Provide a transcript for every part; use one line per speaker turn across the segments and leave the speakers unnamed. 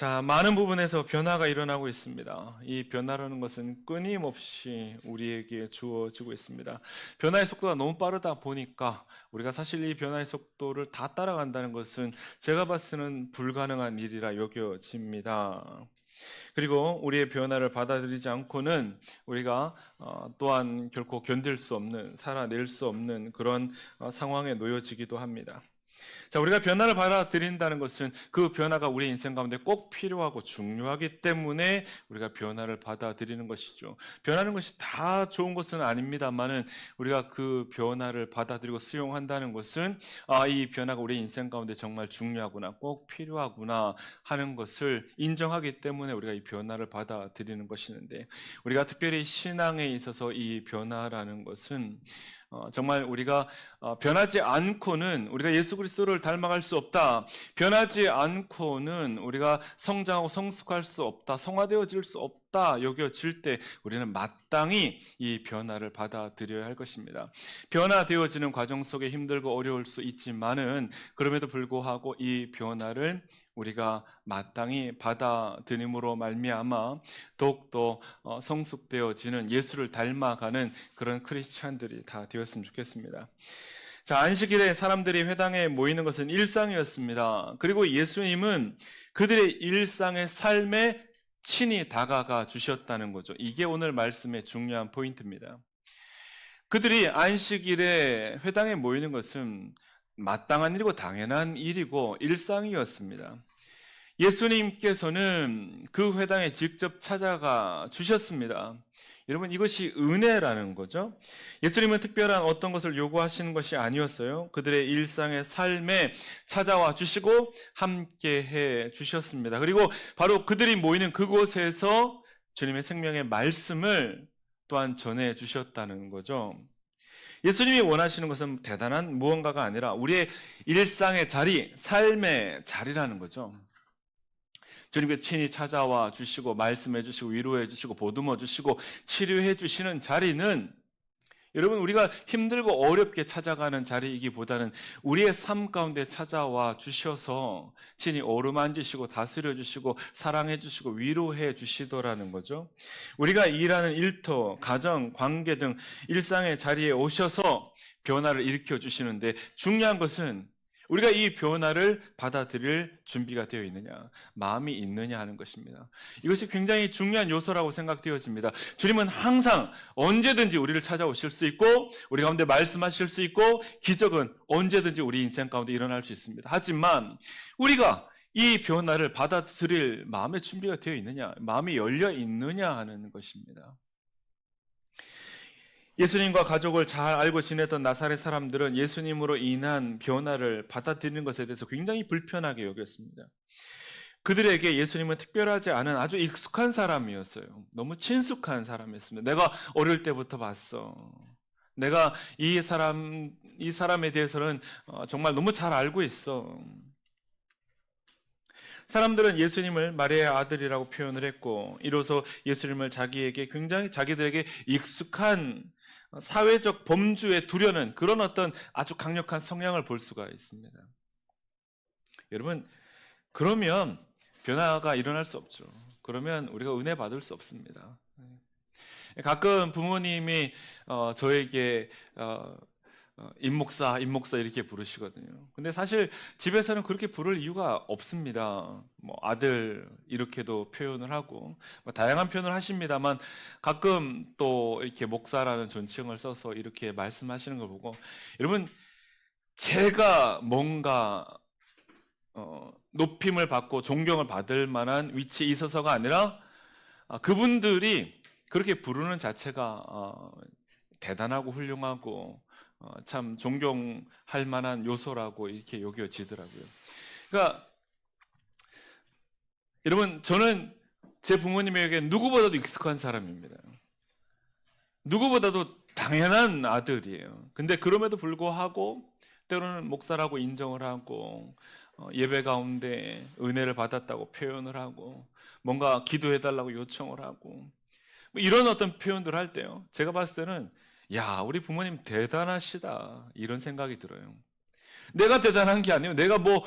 자, 많은 부분에서 변화가 일어나고 있습니다. 이 변화라는 것은 끊임없이 우리에게 주어지고 있습니다. 변화의 속도가 너무 빠르다 보니까 우리가 사실 이 변화의 속도를 다 따라간다는 것은 제가 봤을 불가능한 일이라 여겨집니다. 그리고 우리의 변화를 받아들이지 않고는 우리가 어, 또한 결코 견딜 수 없는, 살아낼 수 없는 그런 어, 상황에 놓여지기도 합니다. 자, 우리가 변화를 받아들인다는 것은 그 변화가 우리 인생 가운데 꼭 필요하고 중요하기 때문에 우리가 변화를 받아들이는 것이죠. 변하는 것이 다 좋은 것은 아닙니다만은 우리가 그 변화를 받아들이고 수용한다는 것은 아, 이 변화가 우리 인생 가운데 정말 중요하구나, 꼭 필요하구나 하는 것을 인정하기 때문에 우리가 이 변화를 받아들이는 것이는데 우리가 특별히 신앙에 있어서 이 변화라는 것은 어, 정말 우리가 어, 변하지 않고는 우리가 예수 그리스도를 닮아갈 수 없다. 변하지 않고는 우리가 성장하고 성숙할 수 없다. 성화되어질 수 없다. 여겨질 때 우리는 마땅히 이 변화를 받아들여야 할 것입니다. 변화되어지는 과정 속에 힘들고 어려울 수 있지만은 그럼에도 불구하고 이 변화를 우리가 마땅히 받아들임으로 말미암아 더욱더 어, 성숙되어지는 예수를 닮아가는 그런 크리스찬들이 다 되었으면 좋겠습니다. 자, 안식일에 사람들이 회당에 모이는 것은 일상이었습니다. 그리고 예수님은 그들의 일상의 삶에 친히 다가가 주셨다는 거죠. 이게 오늘 말씀의 중요한 포인트입니다. 그들이 안식일에 회당에 모이는 것은 마땅한 일이고 당연한 일이고 일상이었습니다. 예수님께서는 그 회당에 직접 찾아가 주셨습니다. 여러분 이것이 은혜라는 거죠. 예수님은 특별한 어떤 것을 요구하시는 것이 아니었어요. 그들의 일상의 삶에 찾아와 주시고 함께 해 주셨습니다. 그리고 바로 그들이 모이는 그곳에서 주님의 생명의 말씀을 또한 전해 주셨다는 거죠. 예수님이 원하시는 것은 대단한 무언가가 아니라 우리의 일상의 자리, 삶의 자리라는 거죠. 주님께서 친히 찾아와 주시고 말씀해 주시고 위로해 주시고 보듬어 주시고 치료해 주시는 자리는 여러분 우리가 힘들고 어렵게 찾아가는 자리이기보다는 우리의 삶 가운데 찾아와 주셔서 친히 어루만지시고 다스려 주시고 사랑해 주시고 위로해 주시더라는 거죠. 우리가 일하는 일터, 가정, 관계 등 일상의 자리에 오셔서 변화를 일으켜 주시는데 중요한 것은 우리가 이 변화를 받아들일 준비가 되어 있느냐, 마음이 있느냐 하는 것입니다. 이것이 굉장히 중요한 요소라고 생각되어집니다. 주님은 항상 언제든지 우리를 찾아오실 수 있고, 우리 가운데 말씀하실 수 있고, 기적은 언제든지 우리 인생 가운데 일어날 수 있습니다. 하지만 우리가 이 변화를 받아들일 마음의 준비가 되어 있느냐, 마음이 열려 있느냐 하는 것입니다. 예수님과 가족을 잘 알고 지내던 나사렛 사람들은 예수님으로 인한 변화를 받아들이는 것에 대해서 굉장히 불편하게 여겼습니다. 그들에게 예수님은 특별하지 않은 아주 익숙한 사람이었어요. 너무 친숙한 사람이었습니다. 내가 어릴 때부터 봤어. 내가 이 사람, 이 사람에 대해서는 어, 정말 너무 잘 알고 있어. 사람들은 예수님을 마리아의 아들이라고 표현을 했고, 이로써 예수님을 자기에게 굉장히 자기들에게 익숙한 사회적 범주에 두려는 그런 어떤 아주 강력한 성향을 볼 수가 있습니다. 여러분, 그러면 변화가 일어날 수 없죠. 그러면 우리가 은혜 받을 수 없습니다. 가끔 부모님이 어, 저에게 어, 어, 임목사, 임목사 이렇게 부르시거든요. 근데 사실 집에서는 그렇게 부를 이유가 없습니다. 뭐 아들 이렇게도 표현을 하고 뭐 다양한 표현을 하십니다만 가끔 또 이렇게 목사라는 존칭을 써서 이렇게 말씀하시는 걸 보고 여러분 제가 뭔가 어, 높임을 받고 존경을 받을 만한 위치에 있어서가 아니라 아, 그분들이 그렇게 부르는 자체가 어, 대단하고 훌륭하고 어, 참 존경할 만한 요소라고 이렇게 여겨지더라고요. 그러니까 여러분 저는 제 부모님에게 누구보다도 익숙한 사람입니다. 누구보다도 당연한 아들이에요. 근데 그럼에도 불구하고 때로는 목사라고 인정을 하고 어, 예배 가운데 은혜를 받았다고 표현을 하고 뭔가 기도해달라고 요청을 하고 뭐 이런 어떤 표현들 할 때요. 제가 봤을 때는 야, 우리 부모님 대단하시다. 이런 생각이 들어요. 내가 대단한 게 아니에요. 내가 뭐,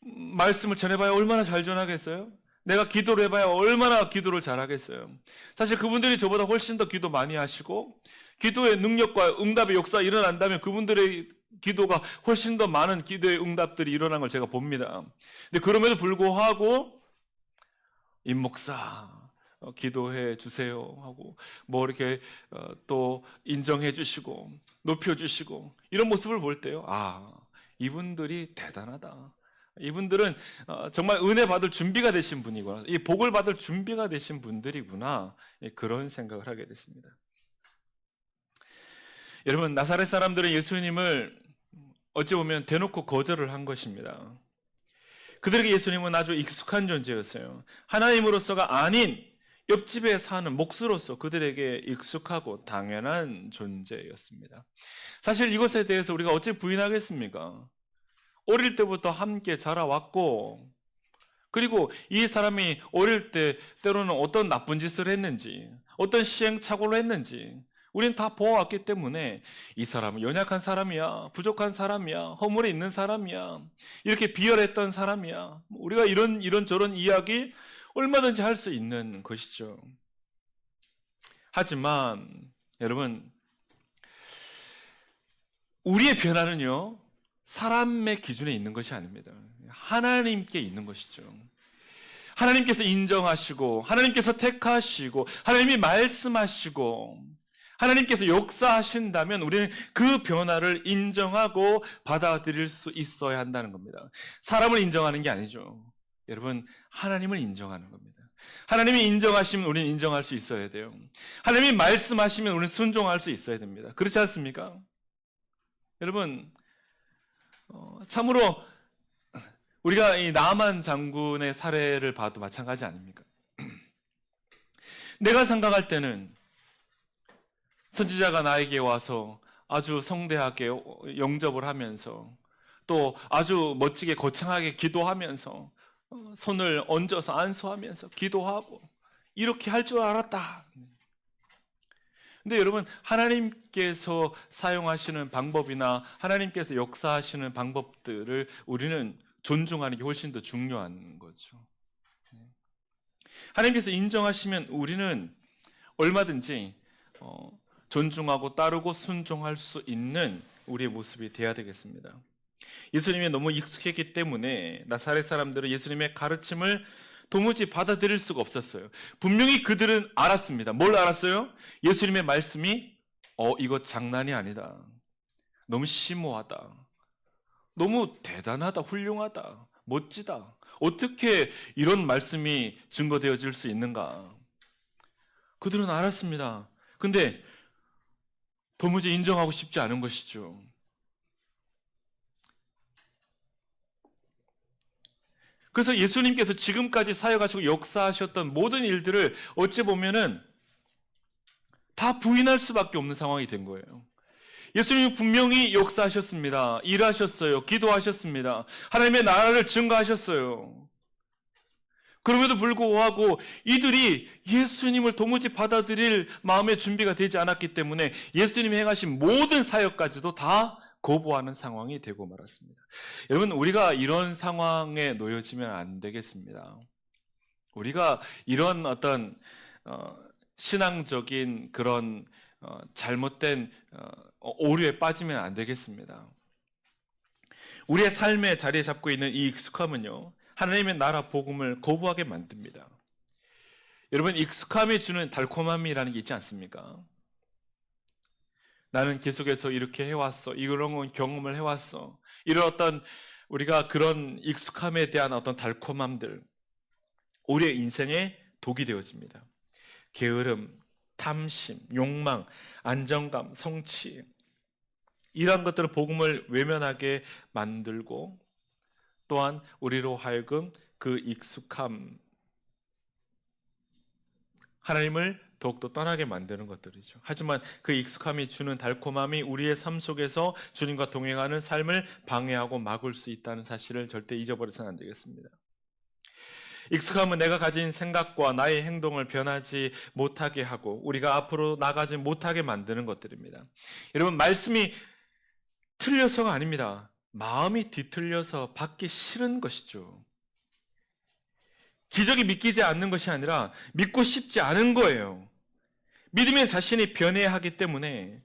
말씀을 전해봐야 얼마나 잘 전하겠어요? 내가 기도를 해봐야 얼마나 기도를 잘하겠어요. 사실 그분들이 저보다 훨씬 더 기도 많이 하시고 기도의 능력과 응답의 역사가 일어난다면 그분들의 기도가 훨씬 더 많은 기도의 응답들이 일어난 걸 제가 봅니다. 근데 그럼에도 불구하고 임 목사 어, 기도해 주세요 하고 뭐 이렇게 어, 또 인정해 주시고 높여 주시고 이런 모습을 볼 때요. 아, 이분들이 대단하다. 이분들은 어, 정말 은혜 받을 준비가 되신 분이구나. 이 복을 받을 준비가 되신 분들이구나. 예, 그런 생각을 하게 됐습니다. 여러분, 나사렛 사람들은 예수님을 어찌 보면 대놓고 거절을 한 것입니다. 그들에게 예수님은 아주 익숙한 존재였어요. 하나님으로서가 아닌 옆집에 사는 몫으로서 그들에게 익숙하고 당연한 존재였습니다. 사실 이것에 대해서 우리가 어찌 부인하겠습니까? 어릴 때부터 함께 자라왔고, 그리고 이 사람이 어릴 때 때로는 어떤 나쁜 짓을 했는지, 어떤 시행착오를 했는지, 우리는 다 보아왔기 때문에 이 사람은 연약한 사람이야, 부족한 사람이야, 허물이 있는 사람이야, 이렇게 비열했던 사람이야. 우리가 이런, 이런 저런 이야기 얼마든지 할 수 있는 것이죠. 하지만, 여러분, 우리의 변화는요, 사람의 기준에 있는 것이 아닙니다. 하나님께 있는 것이죠. 하나님께서 인정하시고, 하나님께서 택하시고, 하나님이 말씀하시고, 하나님께서 역사하신다면 우리는 그 변화를 인정하고 받아들일 수 있어야 한다는 겁니다. 사람을 인정하는 게 아니죠. 여러분, 하나님을 인정하는 겁니다. 하나님이 인정하시면 우리는 인정할 수 있어야 돼요. 하나님이 말씀하시면 우리는 순종할 수 있어야 됩니다. 그렇지 않습니까? 여러분, 어, 참으로 우리가 이 나만 장군의 사례를 봐도 마찬가지 아닙니까? 내가 생각할 때는 선지자가 나에게 와서 아주 성대하게 영접을 하면서 또 아주 멋지게 거창하게 기도하면서 어, 손을 얹어서 안수하면서 기도하고 이렇게 할 줄 알았다. 근데 여러분 하나님께서 사용하시는 방법이나 하나님께서 역사하시는 방법들을 우리는 존중하는 게 훨씬 더 중요한 거죠. 하나님께서 인정하시면 우리는 얼마든지 어, 존중하고 따르고 순종할 수 있는 우리의 모습이 돼야 되겠습니다. 예수님이 너무 익숙했기 때문에 나사렛 사람들은 예수님의 가르침을 도무지 받아들일 수가 없었어요. 분명히 그들은 알았습니다. 뭘 알았어요? 예수님의 말씀이 어 이거 장난이 아니다. 너무 심오하다. 너무 대단하다, 훌륭하다, 멋지다. 어떻게 이런 말씀이 증거되어질 수 있는가? 그들은 알았습니다. 근데 도무지 인정하고 싶지 않은 것이죠. 그래서 예수님께서 지금까지 사역하시고 역사하셨던 모든 일들을 어찌 보면은 다 부인할 수밖에 없는 상황이 된 거예요. 예수님이 분명히 역사하셨습니다. 일하셨어요. 기도하셨습니다. 하나님의 나라를 증거하셨어요. 그럼에도 불구하고 이들이 예수님을 도무지 받아들일 마음의 준비가 되지 않았기 때문에 예수님이 행하신 모든 사역까지도 다 거부하는 상황이 되고 말았습니다. 여러분, 우리가 이런 상황에 놓여지면 안 되겠습니다. 우리가 이런 어떤 어, 신앙적인 그런 어, 잘못된 어, 오류에 빠지면 안 되겠습니다. 우리의 삶의 자리에 잡고 있는 이 익숙함은요, 하나님의 나라 복음을 거부하게 만듭니다. 여러분, 익숙함이 주는 달콤함이라는 게 있지 않습니까? 나는 계속해서 이렇게 해왔어. 이런 건 경험을 해왔어. 이런 어떤 우리가 그런 익숙함에 대한 어떤 달콤함들, 우리의 인생에 독이 되어집니다. 게으름, 탐심, 욕망, 안정감, 성취. 이러한 것들은 복음을 외면하게 만들고 또한 우리로 하여금 그 익숙함, 하나님을 더욱더 떠나게 만드는 것들이죠. 하지만 그 익숙함이 주는 달콤함이 우리의 삶 속에서 주님과 동행하는 삶을 방해하고 막을 수 있다는 사실을 절대 잊어버려서는 안 되겠습니다. 익숙함은 내가 가진 생각과 나의 행동을 변하지 못하게 하고 우리가 앞으로 나가지 못하게 만드는 것들입니다. 여러분 말씀이 틀려서가 아닙니다. 마음이 뒤틀려서 받기 싫은 것이죠. 기적이 믿기지 않는 것이 아니라 믿고 싶지 않은 거예요. 믿으면 자신이 변해야 하기 때문에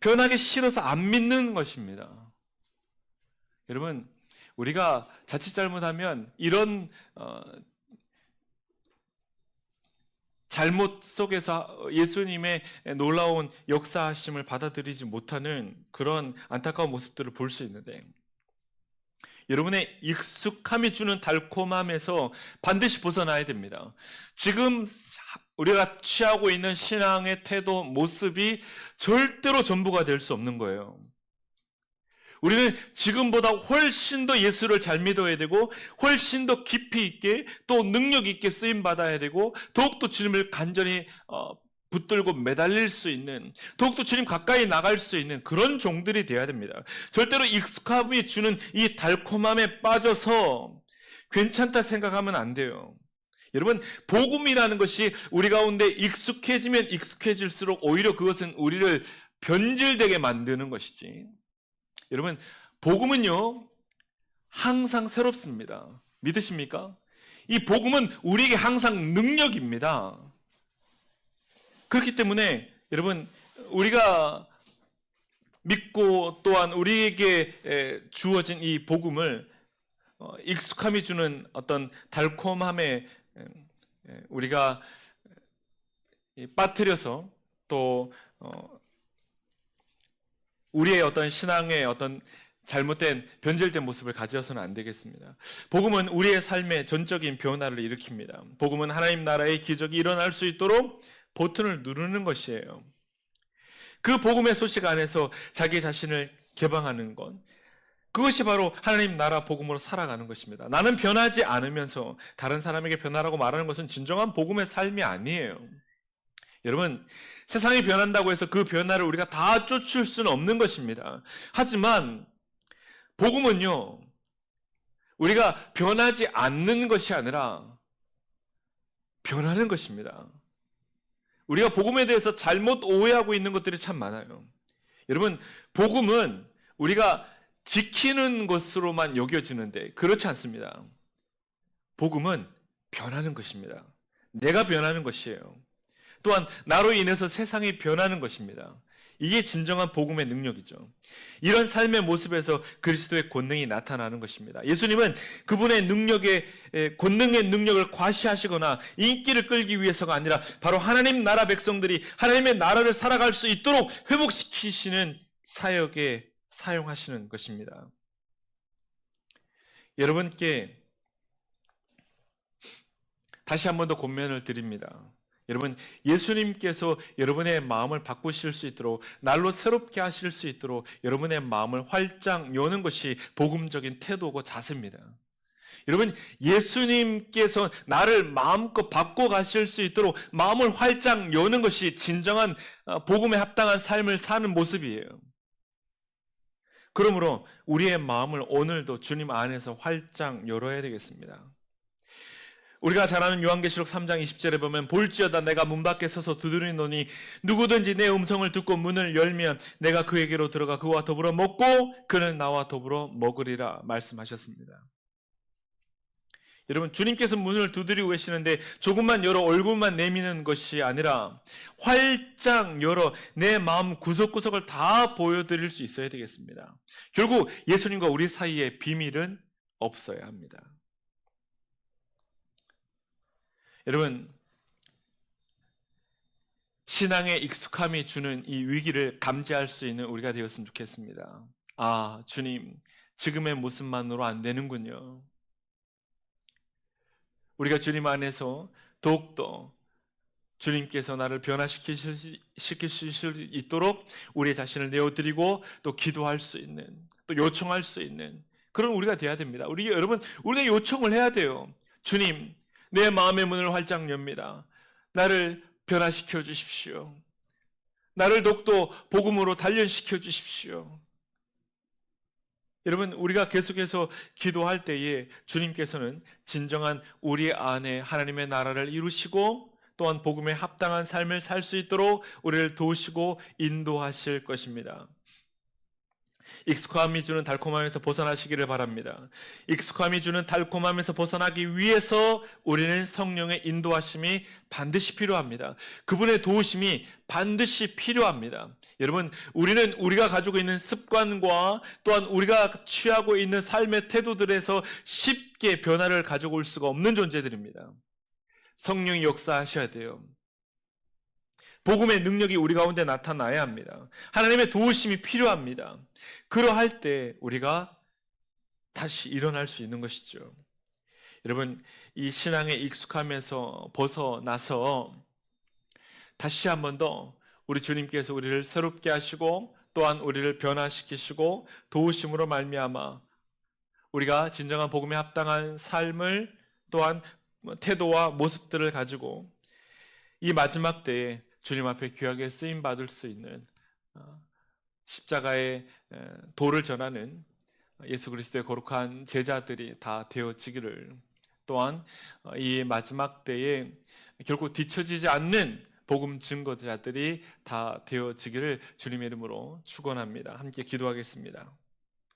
변하기 싫어서 안 믿는 것입니다. 여러분, 우리가 자칫 잘못하면 이런 어, 잘못 속에서 예수님의 놀라운 역사하심을 받아들이지 못하는 그런 안타까운 모습들을 볼 수 있는데 여러분의 익숙함이 주는 달콤함에서 반드시 벗어나야 됩니다. 지금 우리가 취하고 있는 신앙의 태도, 모습이 절대로 전부가 될 수 없는 거예요. 우리는 지금보다 훨씬 더 예수를 잘 믿어야 되고 훨씬 더 깊이 있게 또 능력 있게 쓰임 받아야 되고 더욱더 주님을 간절히 어, 붙들고 매달릴 수 있는 더욱더 주님 가까이 나갈 수 있는 그런 종들이 되어야 됩니다. 절대로 익숙함이 주는 이 달콤함에 빠져서 괜찮다 생각하면 안 돼요. 여러분 복음이라는 것이 우리 가운데 익숙해지면 익숙해질수록 오히려 그것은 우리를 변질되게 만드는 것이지. 여러분, 복음은요, 항상 새롭습니다. 믿으십니까? 이 복음은 우리에게 항상 능력입니다. 그렇기 때문에 여러분, 우리가 믿고 또한 우리에게 주어진 이 복음을 어, 익숙함이 주는 어떤 달콤함에 우리가 빠뜨려서 또 어, 우리의 어떤 신앙의 어떤 잘못된 변질된 모습을 가져서는 안 되겠습니다. 복음은 우리의 삶의 전적인 변화를 일으킵니다. 복음은 하나님 나라의 기적이 일어날 수 있도록 버튼을 누르는 것이에요. 그 복음의 소식 안에서 자기 자신을 개방하는 것. 그것이 바로 하나님 나라 복음으로 살아가는 것입니다. 나는 변하지 않으면서 다른 사람에게 변하라고 말하는 것은 진정한 복음의 삶이 아니에요. 여러분, 세상이 변한다고 해서 그 변화를 우리가 다 쫓을 수는 없는 것입니다. 하지만, 복음은요, 우리가 변하지 않는 것이 아니라 변하는 것입니다. 우리가 복음에 대해서 잘못 오해하고 있는 것들이 참 많아요. 여러분, 복음은 우리가 지키는 것으로만 여겨지는데 그렇지 않습니다. 복음은 변하는 것입니다. 내가 변하는 것이에요. 또한 나로 인해서 세상이 변하는 것입니다. 이게 진정한 복음의 능력이죠. 이런 삶의 모습에서 그리스도의 권능이 나타나는 것입니다. 예수님은 그분의 능력의 권능의 능력을 과시하시거나 인기를 끌기 위해서가 아니라 바로 하나님 나라 백성들이 하나님의 나라를 살아갈 수 있도록 회복시키시는 사역에 사용하시는 것입니다. 여러분께 다시 한 번 더 권면을 드립니다. 여러분, 예수님께서 여러분의 마음을 바꾸실 수 있도록, 날로 새롭게 하실 수 있도록 여러분의 마음을 활짝 여는 것이 복음적인 태도고 자세입니다. 여러분, 예수님께서 나를 마음껏 바꿔 가실 수 있도록 마음을 활짝 여는 것이 진정한 어, 복음에 합당한 삶을 사는 모습이에요. 그러므로 우리의 마음을 오늘도 주님 안에서 활짝 열어야 되겠습니다. 우리가 잘 아는 요한계시록 3장 20절에 보면 볼지어다 내가 문 밖에 서서 두드리노니 누구든지 내 음성을 듣고 문을 열면 내가 그에게로 들어가 그와 더불어 먹고 그는 나와 더불어 먹으리라 말씀하셨습니다. 여러분 주님께서 문을 두드리고 계시는데 조금만 열어 얼굴만 내미는 것이 아니라 활짝 열어 내 마음 구석구석을 다 보여드릴 수 있어야 되겠습니다. 결국 예수님과 우리 사이에 비밀은 없어야 합니다. 여러분, 신앙의 익숙함이 주는 이 위기를 감지할 수 있는 우리가 되었으면 좋겠습니다. 아, 주님, 지금의 모습만으로 안 되는군요. 우리가 주님 안에서 더욱더 주님께서 나를 변화시키실 수 있도록 우리 자신을 내어드리고 또 기도할 수 있는, 또 요청할 수 있는 그런 우리가 돼야 됩니다. 우리 여러분, 우리가 요청을 해야 돼요. 주님, 내 마음의 문을 활짝 엽니다. 나를 변화시켜 주십시오. 나를 더욱더 복음으로 단련시켜 주십시오. 여러분, 우리가 계속해서 기도할 때에 주님께서는 진정한 우리 안에 하나님의 나라를 이루시고 또한 복음에 합당한 삶을 살 수 있도록 우리를 도우시고 인도하실 것입니다. 익숙함이 주는 달콤함에서 벗어나시기를 바랍니다. 익숙함이 주는 달콤함에서 벗어나기 위해서 우리는 성령의 인도하심이 반드시 필요합니다. 그분의 도우심이 반드시 필요합니다. 여러분, 우리는 우리가 가지고 있는 습관과 또한 우리가 취하고 있는 삶의 태도들에서 쉽게 변화를 가져올 수가 없는 존재들입니다. 성령이 역사하셔야 돼요. 복음의 능력이 우리 가운데 나타나야 합니다. 하나님의 도우심이 필요합니다. 그러할 때 우리가 다시 일어날 수 있는 것이죠. 여러분, 이 신앙에 익숙함에서 벗어나서 다시 한 번 더 우리 주님께서 우리를 새롭게 하시고 또한 우리를 변화시키시고 도우심으로 말미암아 우리가 진정한 복음에 합당한 삶을 또한 태도와 모습들을 가지고 이 마지막 때에 주님 앞에 귀하게 쓰임 받을 수 있는 어, 십자가의 에, 도를 전하는 예수 그리스도의 거룩한 제자들이 다 되어지기를 또한 어, 이 마지막 때에 결코 뒤처지지 않는 복음 증거자들이 다 되어지기를 주님의 이름으로 축원합니다. 함께 기도하겠습니다.